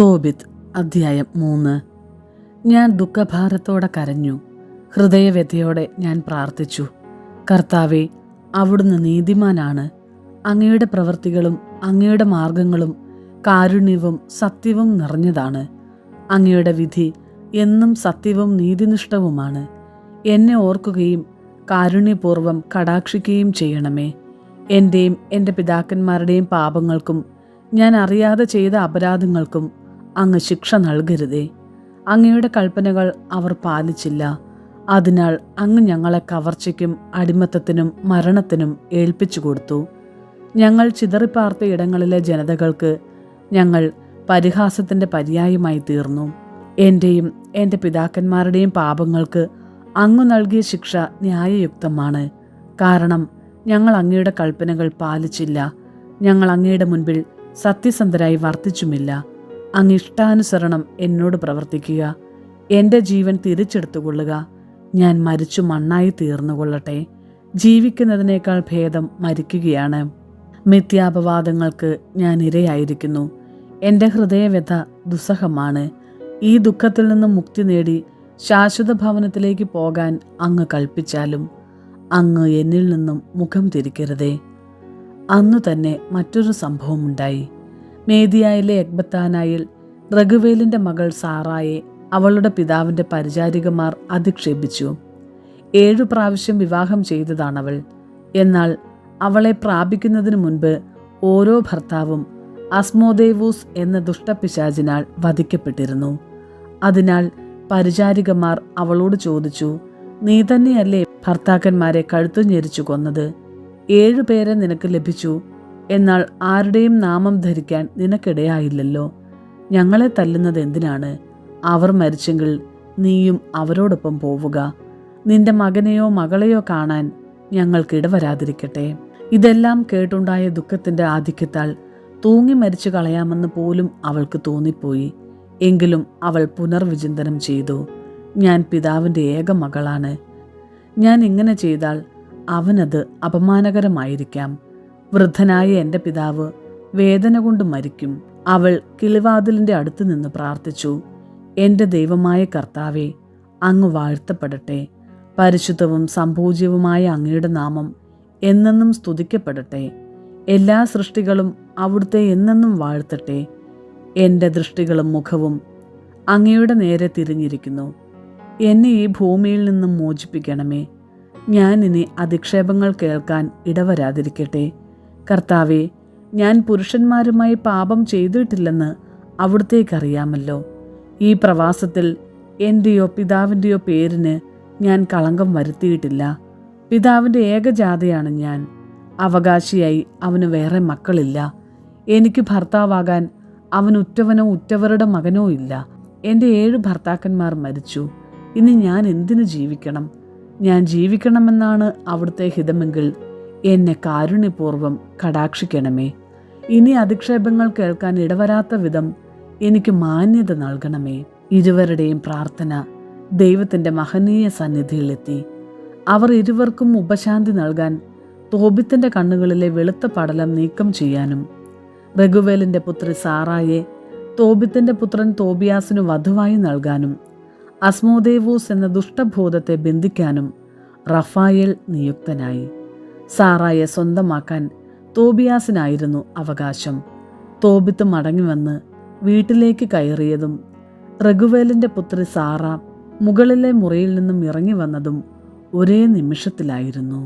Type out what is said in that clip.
തോബിത്ത് അധ്യായം മൂന്ന്. ഞാൻ ദുഃഖഭാരത്തോടെ കരഞ്ഞു. ഹൃദയവ്യഥയോടെ ഞാൻ പ്രാർത്ഥിച്ചു. കർത്താവെ അവിടുന്ന് നീതിമാനാണ്. അങ്ങയുടെ പ്രവൃത്തികളും അങ്ങയുടെ മാർഗങ്ങളും കാരുണ്യവും സത്യവും നിറഞ്ഞതാണ്. അങ്ങയുടെ വിധി എന്നും സത്യവും നീതിനിഷ്ഠവുമാണ്. എന്നെ ഓർക്കുകയും കാരുണ്യപൂർവം കടാക്ഷിക്കുകയും ചെയ്യണമേ. എന്റെയും എന്റെ പിതാക്കന്മാരുടെയും പാപങ്ങൾക്കും ഞാൻ അറിയാതെ ചെയ്ത അപരാധങ്ങൾക്കും അങ്ങ് ശിക്ഷ നൽകരുതേ. അങ്ങയുടെ കൽപ്പനകൾ അവർ പാലിച്ചില്ല. അതിനാൽ അങ്ങ് ഞങ്ങളെ കവർച്ചയ്ക്കും അടിമത്തത്തിനും മരണത്തിനും ഏൽപ്പിച്ചു കൊടുത്തു. ഞങ്ങൾ ചിതറിപ്പാർത്ത ഇടങ്ങളിലെ ജനതകൾക്ക് ഞങ്ങൾ പരിഹാസത്തിന്റെ പര്യായമായി തീർന്നു. എന്റെയും എന്റെ പിതാക്കന്മാരുടെയും പാപങ്ങൾക്ക് അങ്ങ് നൽകിയ ശിക്ഷ ന്യായയുക്തമാണ്. കാരണം ഞങ്ങൾ അങ്ങയുടെ കൽപ്പനകൾ പാലിച്ചില്ല. ഞങ്ങൾ അങ്ങയുടെ മുൻപിൽ സത്യസന്ധരായി വർത്തിച്ചുമില്ല. അങ്ങ് ഇഷ്ടാനുസരണം എന്നോട് പ്രവർത്തിക്കുക. എന്റെ ജീവൻ തിരിച്ചെടുത്തുകൊള്ളുക. ഞാൻ മരിച്ചു മണ്ണായി തീർന്നുകൊള്ളട്ടെ. ജീവിക്കുന്നതിനേക്കാൾ ഭേദം മരിക്കുകയാണ്. മിഥ്യാപവാദങ്ങൾക്ക് ഞാൻ ഇരയായിരിക്കുന്നു. എന്റെ ഹൃദയവ്യഥ ദുസ്സഹമാണ്. ഈ ദുഃഖത്തിൽ നിന്നും മുക്തി നേടി ശാശ്വത ഭവനത്തിലേക്ക് പോകാൻ അങ്ങ് കൽപ്പിച്ചാലും അങ്ങ് എന്നിൽ നിന്നും മുഖം തിരിക്കരുതേ. അന്നു തന്നെ മറ്റൊരു സംഭവമുണ്ടായി. മേദിയായിലെ എക്ബത്താനായിൽ റഘുവേലിന്റെ മകൾ സാറായെ അവളുടെ പിതാവിന്റെ പരിചാരികമാർ അധിക്ഷേപിച്ചു. ഏഴു പ്രാവശ്യം വിവാഹം ചെയ്തതാണവൾ. എന്നാൽ അവളെ പ്രാപിക്കുന്നതിന് മുൻപ് ഓരോ ഭർത്താവും അസ്മോദേവൂസ് എന്ന ദുഷ്ടപിശാചിനാൽ വധിക്കപ്പെട്ടിരുന്നു. അതിനാൽ പരിചാരികമാർ അവളോട് ചോദിച്ചു നീ തന്നെയല്ലേ ഭർത്താക്കന്മാരെ കഴുത്തു ഞെരിച്ചു കൊന്നത്? ഏഴുപേരെ നിനക്ക് ലഭിച്ചു. എന്നാൽ ആരുടെയും നാമം ധരിക്കാൻ നിനക്കിടയായില്ലല്ലോ. ഞങ്ങളെ തല്ലുന്നത് എന്തിനാണ്? അവർ മരിച്ചെങ്കിൽ നീയും അവരോടൊപ്പം പോവുക. നിന്റെ മകനെയോ മകളെയോ കാണാൻ ഞങ്ങൾക്കിടവരാതിരിക്കട്ടെ ഇതെല്ലാം കേട്ടുണ്ടായ ദുഃഖത്തിന്റെ ആധിക്യത്താൽ തൂങ്ങി മരിച്ചു കളയാമെന്ന് പോലും അവൾക്ക് തോന്നിപ്പോയി. എങ്കിലും അവൾ പുനർവിചിന്തനം ചെയ്തു. ഞാൻ പിതാവിന്റെ ഏക മകളാണ്. ഞാൻ ഇങ്ങനെ ചെയ്താൽ അവനത് അപമാനകരമായിരിക്കാം. വൃദ്ധനായ എന്റെ പിതാവ് വേദന കൊണ്ട് മരിക്കും. അവൾ കിളിവാതിലിന്റെ അടുത്ത് നിന്ന് പ്രാർത്ഥിച്ചു എന്റെ ദൈവമായ കർത്താവെ അങ്ങ് വാഴ്ത്തപ്പെടട്ടെ. പരിശുദ്ധവും സംപൂജ്യവുമായ അങ്ങയുടെ നാമം എന്നെന്നും സ്തുതിക്കപ്പെടട്ടെ. എല്ലാ സൃഷ്ടികളും അവിടുത്തെ എന്നെന്നും വാഴ്ത്തട്ടെ. എന്റെ ദൃഷ്ടികളും മുഖവും അങ്ങയുടെ നേരെ തിരിഞ്ഞിരിക്കുന്നു. എന്നെ ഈ ഭൂമിയിൽ നിന്നും മോചിപ്പിക്കണമേ. ഞാൻ ഇനി അധിക്ഷേപങ്ങൾ കേൾക്കാൻ ഇടവരാതിരിക്കട്ടെ. കർത്താവെ ഞാൻ പുരുഷന്മാരുമായി പാപം ചെയ്തിട്ടില്ലെന്ന് അവിടത്തേക്കറിയാമല്ലോ. ഈ പ്രവാസത്തിൽ എന്റെയോ പിതാവിന്റെയോ പേരിന് ഞാൻ കളങ്കം വരുത്തിയിട്ടില്ല. പിതാവിന്റെ ഏകജാതയാണ് ഞാൻ. അവകാശിയായി അവന് വേറെ മക്കളില്ല. എനിക്ക് ഭർത്താവാകാൻ അവൻ ഉറ്റവനോ ഉറ്റവരുടെ മകനോ ഇല്ല. എന്റെ ഏഴ് ഭർത്താക്കന്മാർ മരിച്ചു. ഇനി ഞാൻ എന്തിനു ജീവിക്കണം? ഞാൻ ജീവിക്കണമെന്നാണ് അവിടുത്തെ ഹിതമെങ്കിൽ എന്നെ കാരുണ്യപൂർവം കടാക്ഷിക്കണമേ. ഇനി അധിക്ഷേപങ്ങൾ കേൾക്കാൻ ഇടവരാത്ത വിധം എനിക്ക് മാന്യത നൽകണമേ. ഇരുവരുടെയും പ്രാർത്ഥന ദൈവത്തിന്റെ മഹനീയ സന്നിധിയിലെത്തി. അവർ ഇരുവർക്കും ഉപശാന്തി നൽകാൻ തോബിത്തിന്റെ കണ്ണുകളിലെ വെളുത്ത പടലം നീക്കം ചെയ്യാനും. റഘുവേലിന്റെ പുത്രി സാറായെ തോബിത്തിന്റെ പുത്രൻ തോബിയാസിനു വധുവായി നൽകാനും. അസ്മോദേവൂസ് എന്ന ദുഷ്ടഭൂതത്തെ ബന്ധിക്കാനും റഫായേൽ നിയുക്തനായി. സാറായെ സ്വന്തമാക്കാൻ തോബിയാസിനായിരുന്നു അവകാശം തോബിത്ത് മടങ്ങി വന്ന് വീട്ടിലേക്ക് കയറിയതും റഘുവേലിന്റെ പുത്രി സാറ മുകളിലെ മുറിയിൽ നിന്നും ഇറങ്ങി വന്നതും ഒരേ നിമിഷത്തിലായിരുന്നു.